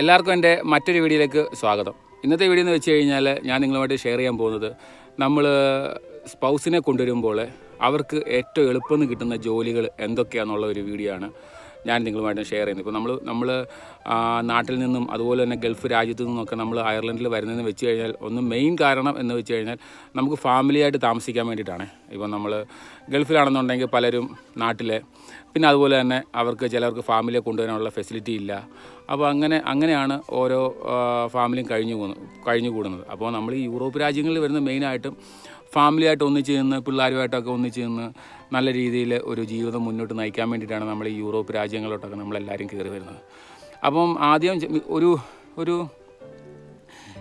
എല്ലാവർക്കും എന്റെ മറ്റൊരു വീഡിയോയിലേക്ക് സ്വാഗതം. ഇന്നത്തെ വീഡിയോ എന്ന് വെച്ച് കഴിഞ്ഞാൽ ഞാൻ നിങ്ങളുമായിട്ട് ഷെയർ ചെയ്യാൻ പോകുന്നത് നമ്മൾ സ്പൗസിനെ കൊണ്ടുവരുമ്പോൾ അവർക്ക് ഏറ്റവും എളുപ്പം കിട്ടുന്ന ജോലികൾ എന്തൊക്കെയാണെന്നുള്ള ഒരു വീഡിയോ ആണ് ഞാൻ നിങ്ങളുമായിട്ട് ഷെയർ ചെയ്യുന്നത്. ഇപ്പോൾ നമ്മൾ നമ്മൾ നാട്ടിൽ നിന്നും അതുപോലെ തന്നെ ഗൾഫ് രാജ്യത്തു നിന്നൊക്കെ നമ്മൾ അയർലൻഡിൽ വരുന്നതെന്ന് വെച്ച് കഴിഞ്ഞാൽ ഒന്ന് മെയിൻ കാരണം എന്ന് വെച്ച് കഴിഞ്ഞാൽ നമുക്ക് ഫാമിലിയായിട്ട് താമസിക്കാൻ വേണ്ടിയിട്ടാണ്. ഇപ്പോൾ നമ്മൾ ഗൾഫിലാണെന്നുണ്ടെങ്കിൽ പലരും നാട്ടിലെ പിന്നെ അതുപോലെ തന്നെ അവർക്ക് ചിലർക്ക് ഫാമിലിയെ കൊണ്ടുവരാനുള്ള ഫെസിലിറ്റി ഇല്ല. അപ്പോൾ അങ്ങനെ അങ്ങനെയാണ് ഓരോ ഫാമിലിയും കഴിഞ്ഞു പോകുന്നത് കഴിഞ്ഞു കൂടുന്നത്. അപ്പോൾ നമ്മൾ ഈ യൂറോപ്പ് രാജ്യങ്ങളിൽ വരുന്ന മെയിനായിട്ടും ഫാമിലിയായിട്ട് ഒന്നിച്ച് നിന്ന് പിള്ളേരുമായിട്ടൊക്കെ ഒന്നിച്ച് നിന്ന് നല്ല രീതിയിൽ ഒരു ജീവിതം മുന്നോട്ട് നയിക്കാൻ വേണ്ടിയിട്ടാണ് നമ്മൾ ഈ യൂറോപ്പ് രാജ്യങ്ങളിലോട്ടൊക്കെ നമ്മളെല്ലാവരും കയറി വരുന്നത്. അപ്പം ആദ്യം ഒരു ഒരു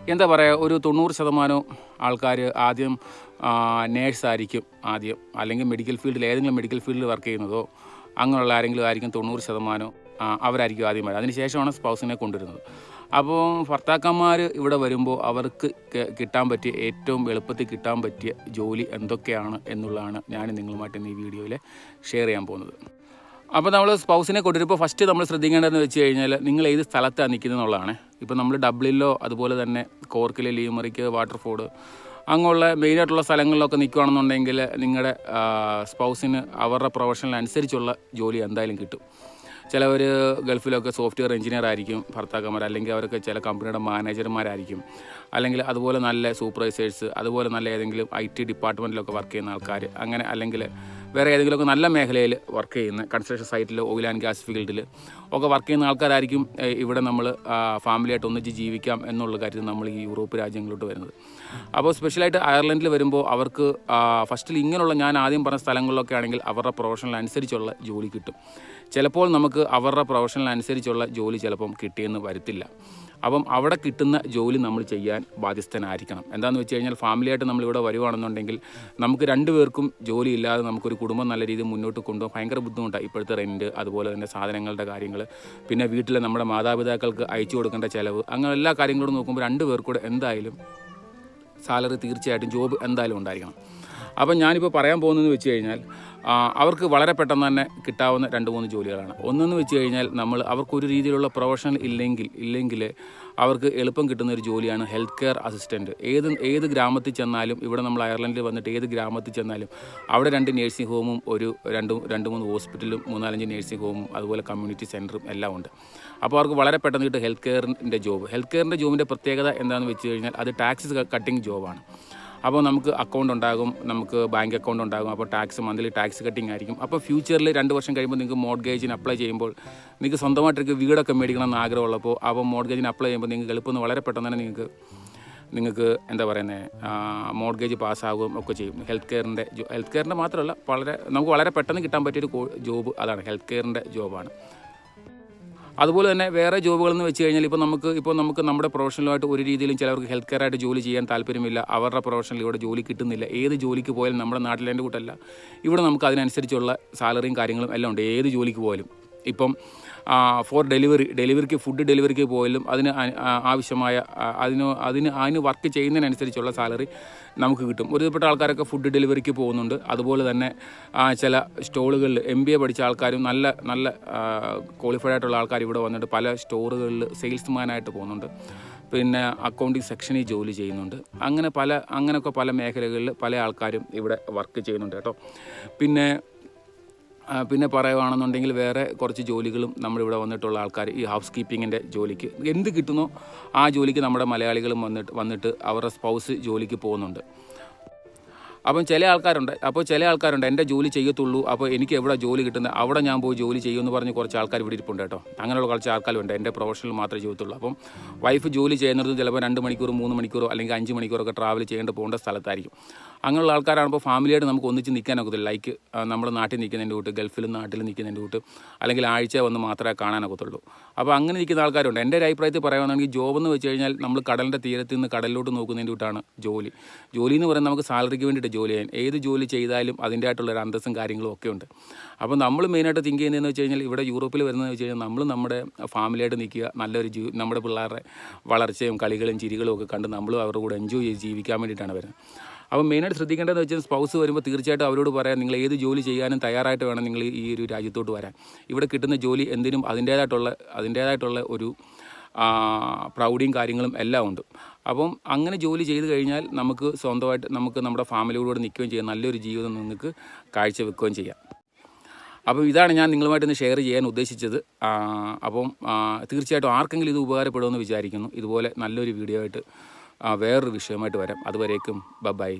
എന്താ പറയുക ഒരു തൊണ്ണൂറ് ശതമാനവും ആൾക്കാർ ആദ്യം നേഴ്സായിരിക്കും ആദ്യം. അല്ലെങ്കിൽ മെഡിക്കൽ ഫീൽഡിൽ ഏതെങ്കിലും മെഡിക്കൽ ഫീൽഡിൽ വർക്ക് ചെയ്യുന്നതോ അങ്ങനെയുള്ള ആരെങ്കിലും ആയിരിക്കും തൊണ്ണൂറ് ശതമാനം ആ, അവരായിരിക്കും ആദ്യം വരുന്നത്. അതിനുശേഷമാണ് സ്പൗസിനെ കൊണ്ടുവരുന്നത്. അപ്പോൾ ഭർത്താക്കന്മാർ ഇവിടെ വരുമ്പോൾ അവർക്ക് കിട്ടാൻ പറ്റിയ ഏറ്റവും എളുപ്പത്തിൽ കിട്ടാൻ പറ്റിയ ജോലി എന്തൊക്കെയാണ് എന്നുള്ളതാണ് ഞാൻ നിങ്ങളുമായിട്ട് ഈ വീഡിയോയിൽ ഷെയർ ചെയ്യാൻ പോകുന്നത്. അപ്പോൾ നമ്മൾ സ്പൗസിനെ കൊണ്ടുവരുമ്പോൾ ഫസ്റ്റ് നമ്മൾ ശ്രദ്ധിക്കേണ്ടതെന്ന് വെച്ച് കഴിഞ്ഞാൽ നിങ്ങൾ ഏത് സ്ഥലത്താണ് നിൽക്കുന്നത് എന്നുള്ളതാണ്. ഇപ്പോൾ നമ്മൾ ഡബ്ലിനിലോ അതുപോലെ തന്നെ കോർക്കിൽ ലീമറിക്ക് വാട്ടർഫോർഡ് അങ്ങനെയുള്ള മെയിനായിട്ടുള്ള സ്ഥലങ്ങളിലൊക്കെ നിൽക്കുകയാണെന്നുണ്ടെങ്കിൽ നിങ്ങളുടെ സ്പൗസിന് അവരുടെ പ്രൊഫഷണൽ ജോലി എന്തായാലും കിട്ടും. ചിലവർ ഗൾഫിലൊക്കെ സോഫ്റ്റ്വെയർ എഞ്ചിനീയർ ആയിരിക്കും ഭർത്താക്കന്മാർ അല്ലെങ്കിൽ അവരൊക്കെ ചില കമ്പനിയുടെ മാനേജർമാരായിരിക്കും. അല്ലെങ്കിൽ അതുപോലെ നല്ല സൂപ്പർവൈസേഴ്സ് അതുപോലെ നല്ല ഏതെങ്കിലും ഐ ടി ഡിപ്പാർട്ട്മെന്റിലൊക്കെ വർക്ക് ചെയ്യുന്ന ആൾക്കാർ അങ്ങനെ അല്ലെങ്കിൽ വേറെ ഏതെങ്കിലുമൊക്കെ നല്ല മേഖലയിൽ വർക്ക് ചെയ്യുന്ന കൺസ്ട്രക്ഷൻ സൈറ്റിൽ ഓയിൽ ആൻഡ് ഗ്യാസ് ഫീൽഡിൽ ഒക്കെ വർക്ക് ചെയ്യുന്ന ആൾക്കാരായിരിക്കും ഇവിടെ നമ്മൾ ഫാമിലിയായിട്ട് ഒന്നിച്ച് ജീവിക്കാം എന്നുള്ള കാര്യത്തിൽ നമ്മൾ ഈ യൂറോപ്പ് രാജ്യങ്ങളിലോട്ട് വരുന്നത്. അപ്പോൾ സ്പെഷ്യലായിട്ട് അയർലൻഡിൽ വരുമ്പോൾ അവർക്ക് ഫസ്റ്റിൽ ഇങ്ങനെയുള്ള ഞാൻ ആദ്യം പറഞ്ഞ സ്ഥലങ്ങളിലൊക്കെ ആണെങ്കിൽ അവരുടെ പ്രൊഫഷണൽ അനുസരിച്ചുള്ള ജോലി കിട്ടും. ചിലപ്പോൾ നമുക്ക് അവരുടെ പ്രൊഫഷണൽ അനുസരിച്ചുള്ള ജോലി ചിലപ്പം കിട്ടിയെന്ന് വരത്തില്ല. അപ്പം അവിടെ കിട്ടുന്ന ജോലി നമ്മൾ ചെയ്യാൻ ബാധ്യസ്ഥനായിരിക്കണം. എന്താണെന്ന് വെച്ച് കഴിഞ്ഞാൽ ഫാമിലിയായിട്ട് നമ്മളിവിടെ വരുവാണെന്നുണ്ടെങ്കിൽ നമുക്ക് രണ്ടുപേർക്കും ജോലി ഇല്ലാതെ നമുക്കൊരു കുടുംബം നല്ല രീതിയിൽ മുന്നോട്ട് കൊണ്ടുപോകാൻ ഭയങ്കര ബുദ്ധിമുട്ടാണ്. ഇപ്പോഴത്തെ റെന്റ് അതുപോലെ തന്നെ സാധനങ്ങളുടെ കാര്യങ്ങൾ പിന്നെ വീട്ടിലെ നമ്മുടെ മാതാപിതാക്കൾക്ക് അയച്ചു കൊടുക്കേണ്ട ചിലവ് അങ്ങനെ എല്ലാ കാര്യങ്ങളും നോക്കുമ്പോൾ രണ്ട് പേർക്കൂടെ എന്തായാലും സാലറി തീർച്ചയായിട്ടും ജോബ് എന്തായാലും ഉണ്ടായിരിക്കണം. അപ്പം ഞാനിപ്പോൾ പറയാൻ പോകുന്നതെന്ന് വെച്ച് കഴിഞ്ഞാൽ അവർക്ക് വളരെ പെട്ടെന്ന് തന്നെ കിട്ടാവുന്ന രണ്ട് മൂന്ന് ജോലികളാണ്. ഒന്നെന്ന് വെച്ച് കഴിഞ്ഞാൽ നമ്മൾ അവർക്കൊരു രീതിയിലുള്ള പ്രൊഫഷണൽ ഇല്ലെങ്കിൽ ഇല്ലെങ്കിൽ അവർക്ക് എളുപ്പം കിട്ടുന്ന ഒരു ജോലിയാണ് ഹെൽത്ത് കെയർ അസിസ്റ്റന്റ് ഏത് ഏത് ഗ്രാമത്തിൽ ചെന്നാലും ഇവിടെ നമ്മൾ അയർലൻഡിൽ വന്നിട്ട് ഏത് ഗ്രാമത്തിൽ ചെന്നാലും അവിടെ രണ്ട് നേഴ്സിംഗ് ഹോമും ഒരു രണ്ട് രണ്ട് മൂന്ന് ഹോസ്പിറ്റലും മൂന്നാലഞ്ച് നേഴ്സിംഗ് ഹോമും അതുപോലെ കമ്മ്യൂണിറ്റി സെന്ററും എല്ലാം ഉണ്ട്. അപ്പോൾ അവർക്ക് വളരെ പെട്ടെന്ന് കിട്ടും ഹെൽത്ത് കെയറിന്റെ ജോബ് ഹെൽത്ത് കെയറിന്റെ ജോബിന്റെ പ്രത്യേകത എന്താണെന്ന് വെച്ച് കഴിഞ്ഞാൽ അത് ടാക്സ് കട്ടിങ് ജോബാണ് അപ്പോൾ നമുക്ക് അക്കൗണ്ട് ഉണ്ടാകും നമുക്ക് ബാങ്ക് അക്കൗണ്ട് ഉണ്ടാകും അപ്പോൾ ടാക്സ് മന്ത്ലി ടാക്സ് കട്ടിങ് ആയിരിക്കും. അപ്പോൾ ഫ്യൂച്ചറിൽ രണ്ട് വർഷം കഴിയുമ്പോൾ നിങ്ങൾക്ക് മോഡ്ഗേജിന് അപ്ലൈ ചെയ്യുമ്പോൾ നിങ്ങൾക്ക് സ്വന്തമായിട്ടൊക്കെ വീടൊക്കെ മേടിക്കണം എന്ന് ആഗ്രഹമുള്ളപ്പോൾ അപ്പോൾ മോഡ്ഗേജിന് അപ്ലൈ ചെയ്യുമ്പോൾ നിങ്ങൾക്ക് എളുപ്പം വളരെ പെട്ടെന്ന് തന്നെ നിങ്ങൾക്ക് നിങ്ങൾക്ക് എന്താ പറയുന്നത് മോഡ്ഗേജ് പാസ്സാകുകയും ഒക്കെ ചെയ്യും. ഹെൽത്ത് കെയറിന്റെ ഹെൽത്ത് കെയറിന്റെ മാത്രമല്ല വളരെ നമുക്ക് വളരെ പെട്ടെന്ന് കിട്ടാൻ പറ്റിയൊരു ജോബ് അതാണ്. ഹെൽത്ത് കെയറിന്റെ ജോബാണ് അതുപോലെ തന്നെ വേറെ ജോബുകളെന്ന് വെച്ച് കഴിഞ്ഞാൽ ഇപ്പോൾ നമുക്ക് ഇപ്പോൾ നമുക്ക് നമ്മുടെ പ്രൊഫഷണലുമായിട്ട് ഒരു രീതിയിലും ചിലവർക്ക് ഹെൽത്ത് കെയർ ആയിട്ട് ജോലി ചെയ്യാൻ താല്പര്യമില്ല. അവരുടെ പ്രൊഫഷണൽ ഇവിടെ ജോലി കിട്ടുന്നില്ല. ഏത് ജോലിക്ക് പോയാലും നമ്മുടെ നാട്ടിലെ കൂട്ടല്ല. ഇവിടെ നമുക്ക് അതിനനുസരിച്ചുള്ള സാലറിയും കാര്യങ്ങളും എല്ലാം ഉണ്ട്. ഏത് ജോലിക്ക് പോയാലും. ഇപ്പം ഫോർ ഡെലിവറി ഡെലിവറിക്ക് ഫുഡ് ഡെലിവറിക്ക് പോയാലും അതിന് ആവശ്യമായ അതിന് അതിന് അതിന് വർക്ക് ചെയ്യുന്നതിനനുസരിച്ചുള്ള സാലറി നമുക്ക് കിട്ടും. ഒരുവിധപ്പെട്ട ആൾക്കാരൊക്കെ ഫുഡ് ഡെലിവറിക്ക് പോകുന്നുണ്ട്. അതുപോലെ തന്നെ ചില സ്റ്റോളുകളിൽ എം ബി എ പഠിച്ച ആൾക്കാരും നല്ല നല്ല ക്വാളിഫൈഡ് ആയിട്ടുള്ള ആൾക്കാർ ഇവിടെ വന്നിട്ട് പല സ്റ്റോറുകളിൽ സെയിൽസ്മാനായിട്ട് പോകുന്നുണ്ട്. പിന്നെ അക്കൗണ്ടിങ് സെക്ഷനിൽ ജോലി ചെയ്യുന്നുണ്ട്. അങ്ങനെ പല അങ്ങനെയൊക്കെ പല മേഖലകളിൽ പല ആൾക്കാരും ഇവിടെ വർക്ക് ചെയ്യുന്നുണ്ട് കേട്ടോ. പിന്നെ പിന്നെ പറയുകയാണെന്നുണ്ടെങ്കിൽ വേറെ കുറച്ച് ജോലികളും നമ്മളിവിടെ വന്നിട്ടുള്ള ആൾക്കാർ ഈ ഹൗസ് കീപ്പിങ്ങിന്റെ ജോലിക്ക് എന്ത് കിട്ടുന്നോ ആ ജോലിക്ക് നമ്മുടെ മലയാളികളും വന്നിട്ട് വന്നിട്ട് അവരുടെ സ്പൗസ് ജോലിക്ക് പോകുന്നുണ്ട്. അപ്പം ചില ആൾക്കാരുണ്ട് അപ്പോൾ ചില ആൾക്കാരുണ്ട് എന്റെ ജോലി ചെയ്യത്തുള്ളൂ അപ്പോൾ എനിക്ക് എവിടെ ജോലി കിട്ടുന്നത് അവിടെ ഞാൻ പോയി ജോലി ചെയ്യുമെന്ന് പറഞ്ഞ് കുറച്ച് ആൾക്കാർ ഇവിടെ ഇരിപ്പുണ്ട് കേട്ടോ. അങ്ങനെയുള്ള കുറച്ച് ആൾക്കാരുണ്ട് എന്റെ പ്രൊഫഷണൽ മാത്രമേ ചെയ്യത്തുള്ളൂ. അപ്പം വൈഫ് ജോലി ചെയ്യുന്നത് ചിലപ്പോൾ രണ്ട് മണിക്കൂർ മൂന്ന് മണിക്കൂറോ അല്ലെങ്കിൽ അഞ്ച് മണിക്കൂറൊക്കെ ട്രാവൽ ചെയ്യേണ്ട പോകേണ്ട സ്ഥലത്തായിരിക്കും. അങ്ങനെയുള്ള ആൾക്കാരാണ് ഇപ്പോൾ ഫാമിലിയായിട്ട് നമുക്ക് ഒന്നിച്ച് നിൽക്കാനൊക്കത്തില്ല ലൈക്ക് നമ്മുടെ നാട്ടിൽ നിൽക്കുന്നതിന്റെ കൂട്ട് ഗൾഫിലും നാട്ടിൽ നിൽക്കുന്നതിന്റെ കൂട്ട് അല്ലെങ്കിൽ ആഴ്ച വന്ന് മാത്രമേ കാണാനൊക്കത്തുള്ളൂ അപ്പോൾ അങ്ങനെ നിൽക്കുന്ന ആൾക്കാരുണ്ട്. എന്റെ ഒരു അഭിപ്രായത്തിൽ പറയുകയാണെങ്കിൽ ജോബ് എന്ന് വെച്ച് കഴിഞ്ഞാൽ നമ്മൾ കടലിന്റെ തീരത്ത് നിന്ന് കടലിലോട്ട് നോക്കുന്നതിന്റെ കൂട്ടാണ് ജോലി. ജോലി എന്ന് പറയുന്നത് നമുക്ക് സാലറിക്ക് വേണ്ടിയിട്ട് ജോലി ചെയ്യാൻ ഏത് ജോലി ചെയ്താലും അതിന്റെ ആയിട്ടുള്ള ഒരു അന്തസ്സും കാര്യങ്ങളും ഒക്കെ ഉണ്ട്. അപ്പോൾ നമ്മൾ മെയിനായിട്ട് തിങ്ക് ചെയ്യുന്നതെന്ന് വെച്ച് കഴിഞ്ഞാൽ ഇവിടെ യൂറോപ്പിൽ വരുന്നതെന്ന് വെച്ച് കഴിഞ്ഞാൽ നമ്മൾ നമ്മുടെ ഫാമിലിയായിട്ട് നിൽക്കുക നല്ലൊരു ജീ നമ്മുടെ പിള്ളേരുടെ വളർച്ചയും കളികളും ചിരികളും ഒക്കെ കണ്ട് നമ്മളും അവരുടെ കൂടെ എൻജോയ് ചെയ്ത് ജീവിക്കാൻ വേണ്ടിയിട്ടാണ് വരുന്നത്. അപ്പോൾ മെയിനായിട്ട് ശ്രദ്ധിക്കേണ്ടതെന്ന് വെച്ചാൽ സ്പൗസ് വരുമ്പോൾ തീർച്ചയായിട്ടും അവരോട് പറയാം നിങ്ങൾ ഏത് ജോലി ചെയ്യാനും തയ്യാറായിട്ട് വേണം നിങ്ങൾ ഈ ഒരു രാജ്യത്തോട്ട് വരാൻ. ഇവിടെ കിട്ടുന്ന ജോലി എന്തിനും അതിന്റേതായിട്ടുള്ള അതിന്റേതായിട്ടുള്ള ഒരു പ്രൗഢിയും കാര്യങ്ങളും എല്ലാം ഉണ്ട്. അപ്പം അങ്ങനെ ജോലി ചെയ്ത് കഴിഞ്ഞാൽ നമുക്ക് സ്വന്തമായിട്ട് നമുക്ക് നമ്മുടെ ഫാമിലിയോടുകൂടെ നിൽക്കുകയും ചെയ്യാം നല്ലൊരു ജീവിതം നിങ്ങൾക്ക് കാഴ്ചവെക്കുകയും ചെയ്യാം. അപ്പോൾ ഇതാണ് ഞാൻ നിങ്ങളുമായിട്ട് ഇന്ന് ഷെയർ ചെയ്യാൻ ഉദ്ദേശിച്ചത്. അപ്പം തീർച്ചയായിട്ടും ആർക്കെങ്കിലും ഇത് ഉപകാരപ്പെടുമെന്ന് വിചാരിക്കുന്നു. ഇതുപോലെ നല്ലൊരു വീഡിയോ ആയിട്ട് വേറൊരു വിഷയമായിട്ട് വരാം. അതുവരേക്കും ബൈ.